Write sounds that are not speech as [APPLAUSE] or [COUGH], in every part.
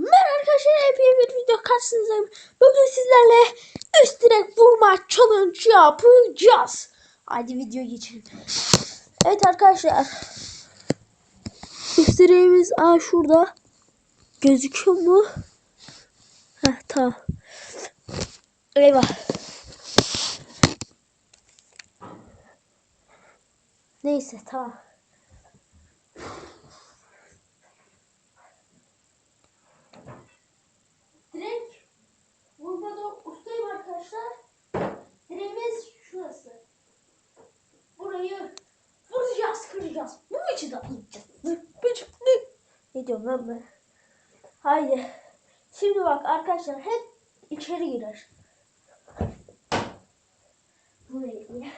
Merhaba arkadaşlar hepiniz bir video karşınızdayım. Bugün sizlerle üst direk vurma challenge yapacağız. Hadi video geçelim. Evet arkadaşlar. Üst direğimiz aa şurada. Gözüküyor mu? Heh tamam. Eyvah. Neyse tamam. Lan ben? Haydi. Şimdi bak arkadaşlar hep içeri girer. Buraya girer.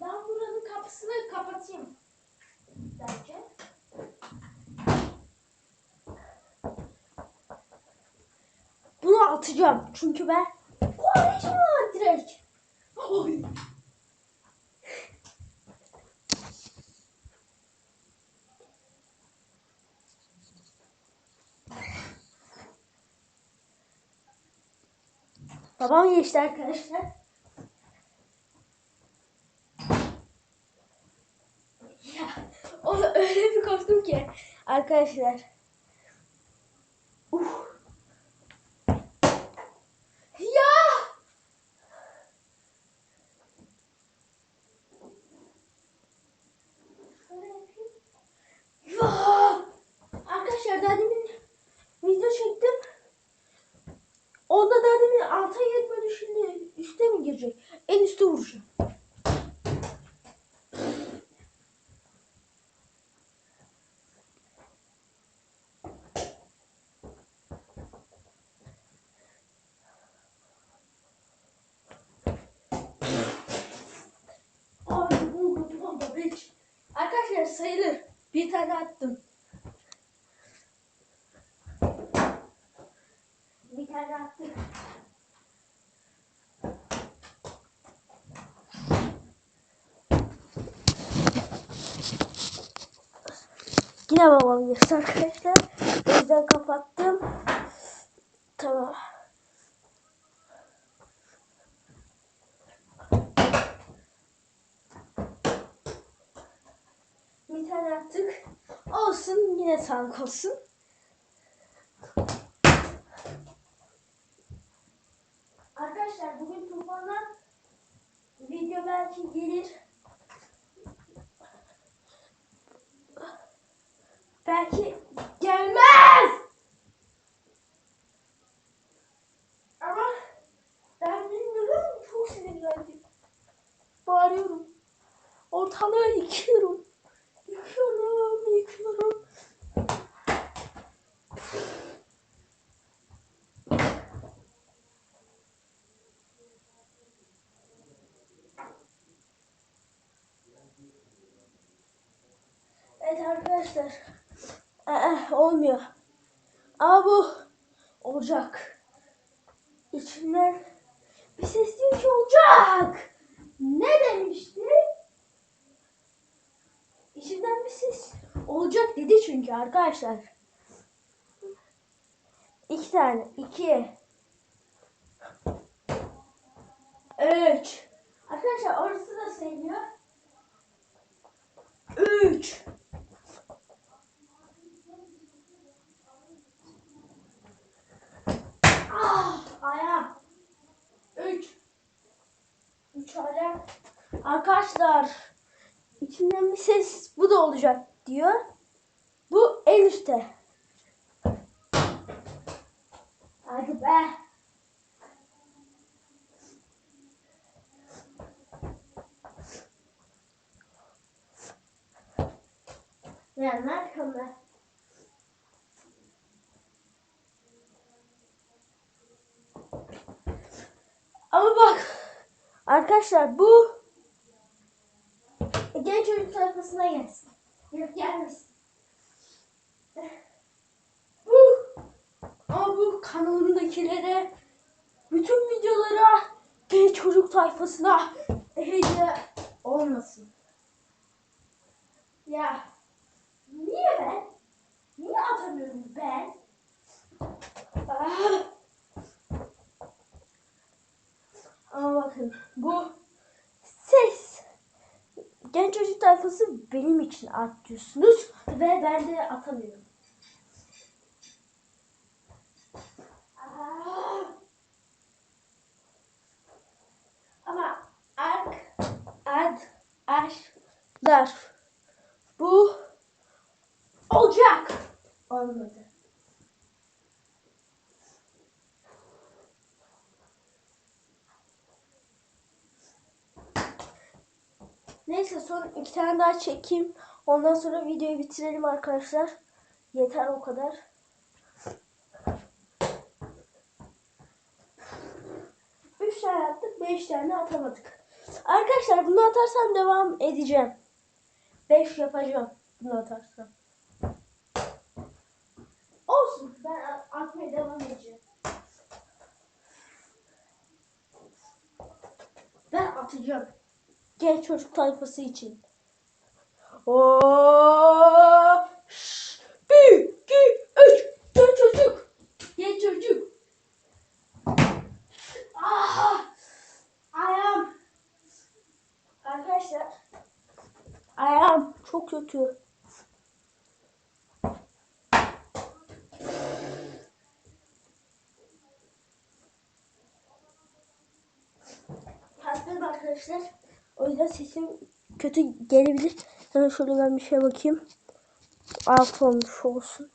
Ben buranın kapısını kapatayım. Bence. Bunu atacağım. Çünkü ben Babam geçti arkadaşlar. Ya o öyle bir korktum ki arkadaşlar. Uf. Ya! Şöyle yapayım. Ya! Arkadaşlar daha demin video çektim. Onda daha demin alta girmedi şimdi üste mi girecek? En üste vuracağım. Abi bulmadım ama hiç. Arkadaşlar sayılır. Bir tane attım. Tane attım. Yine babam girdi arkadaşlar. O yüzden kapattım. Tamam. Bir tane attık. Olsun yine sağlık olsun. Arkadaşlar bugün tufandan video belki gelir. Belki gelmez. Ama ben bilmiyorum çok sinirlendim. Bağırıyorum. Ortalığı yıkıyorum. Yıkıyorum, yıkıyorum. Evet arkadaşlar. Ee, olmuyor. Ama bu olacak. İçimden bir ses diyor ki olacak. Ne demişti? İçimden bir ses olacak dedi çünkü arkadaşlar. İki tane. iki, Üç. Arkadaşlar orası da sayılıyor. Üç. Ah, ayağım. Üç. Üç ayağım. Arkadaşlar içinden bir ses bu da olacak diyor. Bu en üstte. Hadi be. Ya ne yapıyorum ben? Ama bak arkadaşlar bu genç oyun sayfasına gelsin. Yok gelmesin. Bu ama bu kanalımdakilere bütün videolara genç çocuk tayfasına hediye olmasın. Ya niye ben? Niye atamıyorum ben? Ah. Ama bakın bu ses genç çocuk tayfası benim için at diyorsunuz ve ben de atamıyorum. Ama ark ad aşlar bu olacak olmadı. Neyse son iki tane daha çekeyim. Ondan sonra videoyu bitirelim arkadaşlar. Yeter o kadar. Üç tane attık, beş tane atamadık. Arkadaşlar bunu atarsam devam edeceğim. Beş yapacağım bunu atarsam. Olsun ben atmaya devam edeceğim. Ben atacağım. Genç çocuk tayfası için. Oo! Bir, iki, üç. Genç çocuk. Genç çocuk. Ah! Ayağım. Arkadaşlar. Ayağım çok kötü. Hastayım arkadaşlar. O yüzden sesim kötü gelebilir. Hemen şöyle ben bir şey bakayım. Alt olmuş olsun.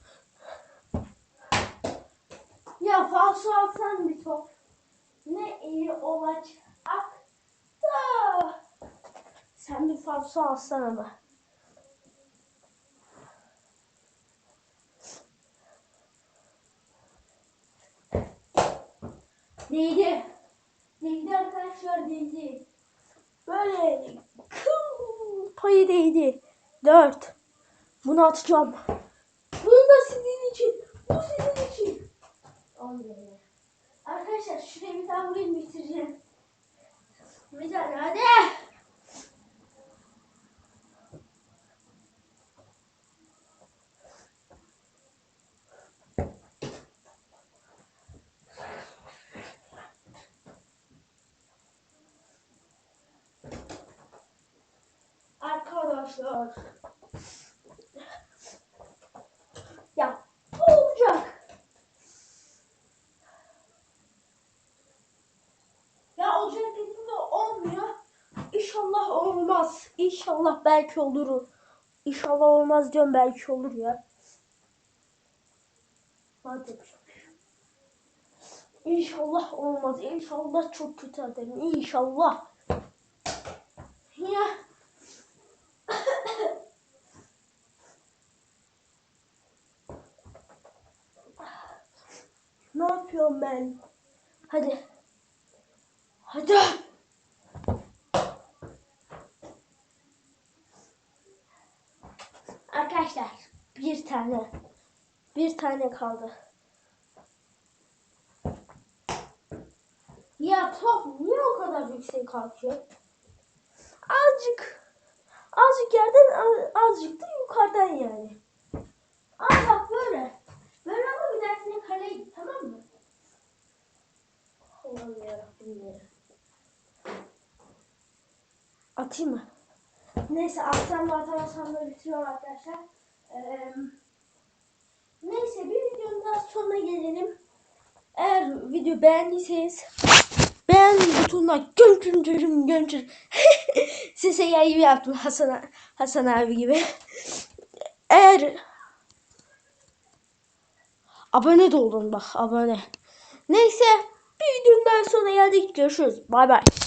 Ya falso alsan bir top. Ne iyi olacak da. Sen bir falso alsan ama. Değdi. Değdi arkadaşlar değdi. Böyle payı değdi. Dört. Bunu atacağım. Bunu da sizin için. Bu sizin için. Arkadaşlar şuraya bir tane vurayım bitireceğim. Bir tane hadi. Arkadaşlar. Ya olacak. Ya olacak dedim de olmuyor. İnşallah olmaz. İnşallah belki olur. İnşallah olmaz diyorum belki olur ya. Hadi. İnşallah olmaz. İnşallah çok kötü ederim. İnşallah. Ya. Ne yapıyorum ben? Hadi. Hadi. Arkadaşlar bir tane bir tane kaldı. Ya top niye o kadar yüksek kalkıyor? Azıcık azıcık yerden az- azıcık da yukarıdan yani. Aa bak böyle. Böyle ama bir dahakine kaleye? Allah'ım yarabbim ya. Atayım mı? Neyse atsam da atamasam da bitiriyorum arkadaşlar. Ee, neyse bir videonun daha sonuna gelelim. Eğer video beğendiyseniz beğen butonuna gömçün gömçün. [LAUGHS] Sese yay gibi yaptım Hasan, Hasan abi gibi. Eğer abone de olun bak abone. Neyse bir videonun daha sonuna geldik. Görüşürüz. Bay bay.